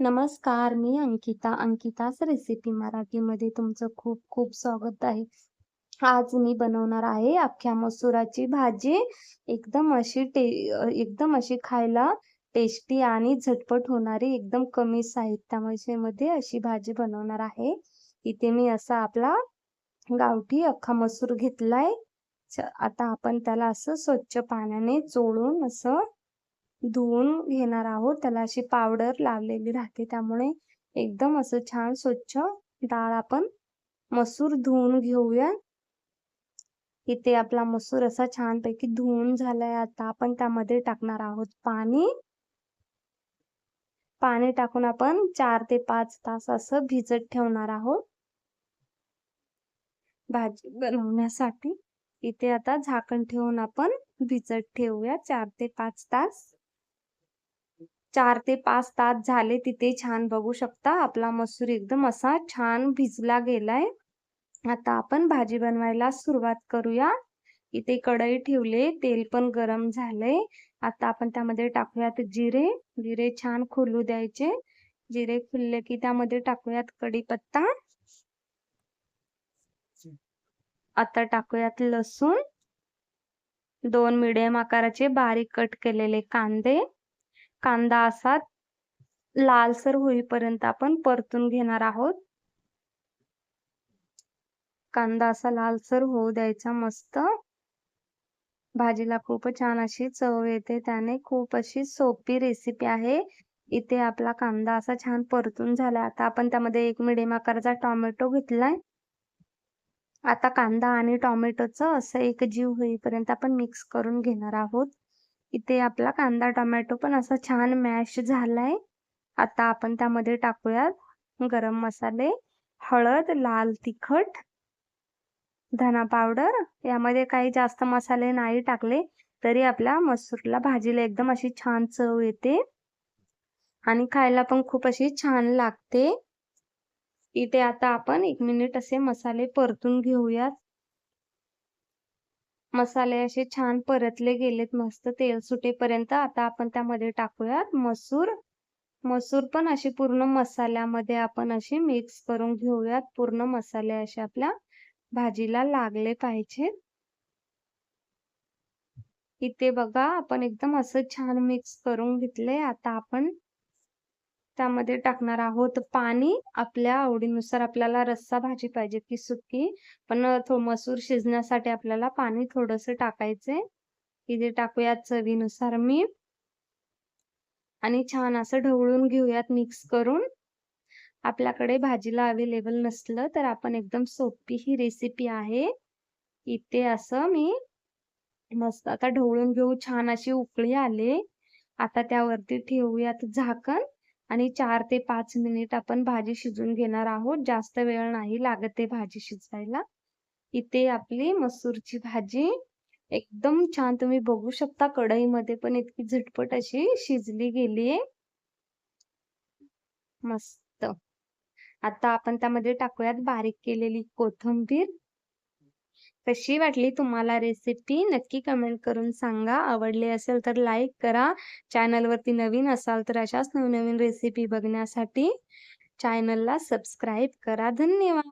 नमस्कार मी अंकिता. अंकिताच रेसिपी मराठीमध्ये तुमचं खूप खूप स्वागत आहे. आज मी बनवणार आहे अख्ख्या मसुराची भाजी. एकदम अशी टे एकदम अशी खायला टेस्टी आणि झटपट होणारी एकदम कमी साहित्यामध्ये अशी भाजी बनवणार आहे. इथे मी असा आपला गावठी अख्खा मसूर घेतलाय. आता आपण त्याला असं स्वच्छ पाण्याने चोळून असं धुवून घेणार आहोत. त्याला अशी पावडर लावलेली राहते. त्यामुळे एकदम असं छान स्वच्छ डाळ आपण मसूर धुवून घेऊया. इथे आपला मसूर असा छानपैकी धुवून झालाय. आता आपण त्यामध्ये टाकणार आहोत पाणी. पाणी टाकून आपण चार ते पाच तास असं भिजत ठेवणार आहोत. भाजी बनवण्यासाठी इथे आता झाकण ठेवून आपण भिजत ठेवूया चार ते पाच तास. चार ते पाच तास झाले तिथे छान बघू शकता. आपला मसूर एकदम असा छान भिजला गेलाय. आता आपण भाजी बनवायला सुरुवात करूया. इथे कढई ठेवले तेल पण गरम झालंय. आता आपण त्यामध्ये टाकूयात जिरे. जिरे छान खुलू द्यायचे. जिरे खुलले की त्यामध्ये टाकूयात कढीपत्ता. आता टाकूयात लसूण. दोन मिडियम आकाराचे बारीक कट केलेले कांदे. कांदा असा लालसर होईपर्यंत आपण परतून घेणार आहोत. कांदा असा लालसर होऊ द्यायचा मस्त. भाजीला खूप छान अशी चव येते. त्याने खूप अशी सोपी रेसिपी आहे. इथे आपला कांदा असा छान परतून झाला. आता आपण त्यामध्ये एक मिडियम आकाराचा टोमॅटो घेतलाय. आता कांदा आणि टोमॅटोचं असं एक जीव होईपर्यंत आपण मिक्स करून घेणार आहोत. इथे आपला कांदा टोमॅटो पण असा छान मॅश झालाय. आता आपण त्यामध्ये टाकूयात गरम मसाले हळद लाल तिखट धना पावडर यामध्ये काही जास्त मसाले नाही टाकले तरी आपल्या मसूरला भाजीला एकदम अशी छान चव येते. आणि खायला पण खूप अशी छान लागते. इथे आता आपण एक मिनिट असे मसाले परतून घेऊयात. मसाले असे छान परतले गेलेत मस्त तेल सुटेपर्यंत. आता आपण त्यामध्ये टाकूयात मसूर. मसूर पण अशी पूर्ण मसाल्यामध्ये आपण अशी मिक्स करून घेऊयात. पूर्ण मसाले असे आपल्या भाजीला लागले पाहिजेत इथे बघा आपण एकदम असं छान मिक्स करून घेतले आता आपण त्यामध्ये टाकणार आहोत पाणी. आपल्या आवडीनुसार आपल्याला रस्सा भाजी पाहिजे की सुकी. पण मसूर शिजण्यासाठी आपल्याला पाणी थोडस टाकायचंय. इथे टाकूयात चवीनुसार मीठ. आणि छान असं ढवळून घेऊयात मिक्स करून. आपल्याकडे भाजीला अवेलेबल नसलं तर आपण एकदम सोपी ही रेसिपी आहे. इथे असं मी मस्त आता ढवळून घेऊ. छान अशी उकळी आले. आता त्यावरती ठेवूयात झाकण. आणि चार ते पाच मिनिट आपण भाजी शिजून घेणार आहोत. जास्त वेळ नाही लागत आहे भाजी शिजायला. इथे आपली मसूरची भाजी एकदम छान तुम्ही बघू शकता. कढईमध्ये पण इतकी झटपट अशी शिजली गेलीये मस्त. आता आपण त्यामध्ये टाकूयात बारीक केलेली कोथिंबीर. कशी वाटली तुम्हाला रेसिपी नक्की कमेंट करून सांगा. आवडली असेल तर लाईक करा. चॅनलवरती नवीन असाल तर अशाच नवनवीन रेसिपी बघण्यासाठी चॅनलला सबस्क्राईब करा. धन्यवाद.